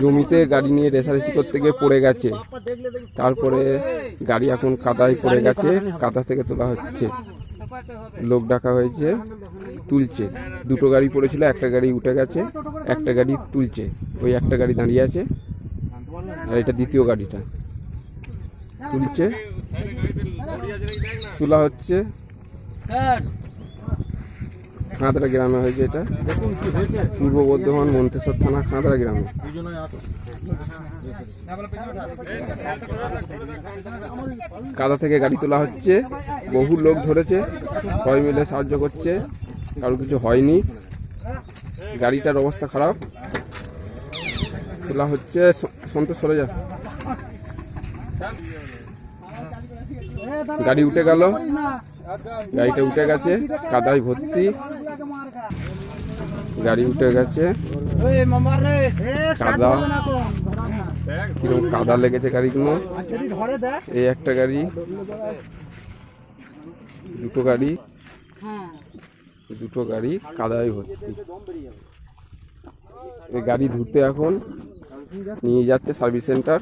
জমিতে গাড়ি নিয়ে রেসারেসি করতে গিয়ে পড়ে গেছে। তারপরে গাড়ি এখন কাদায় পড়ে গেছে, কাদা থেকে তোলা হচ্ছে। লোক ডাকা হয়েছে, তুলছে। দুটো গাড়ি পড়েছিল, একটা গাড়ি উঠে গেছে, একটা গাড়ি তুলছে। ওই একটা গাড়ি দাঁড়িয়ে আছে, আর এটা দ্বিতীয় গাড়িটা। তুলছে, তোলা হচ্ছে। খাঁদরা গ্রামে হয়েছে এটা। পূর্ব বর্ধমান মন্তেশ্বর থানা খাঁদরা গ্রামে। কাদা থেকে গাড়ি তোলা হচ্ছে, বহু লোক ধরেছে, সবাই মিলে সাহায্য করছে, কারও কিছু হয়নি। গাড়িটার অবস্থা খারাপ। তোলা হচ্ছে সন্তোষ সরে যা। গাড়ি উঠে গেল। গাড়িটা উঠে গেছে, কাদায় ভর্তি। গাড়ি উঠে গেছে। কাদা। কীরকম কাদা লেগেছে গাড়িগুলো। এই একটা গাড়ি দুটো গাড়ি দুটো গাড়ি কাদায় হচ্ছে এই গাড়ি ধুতে এখন নিয়ে যাচ্ছে সার্ভিস সেন্টার।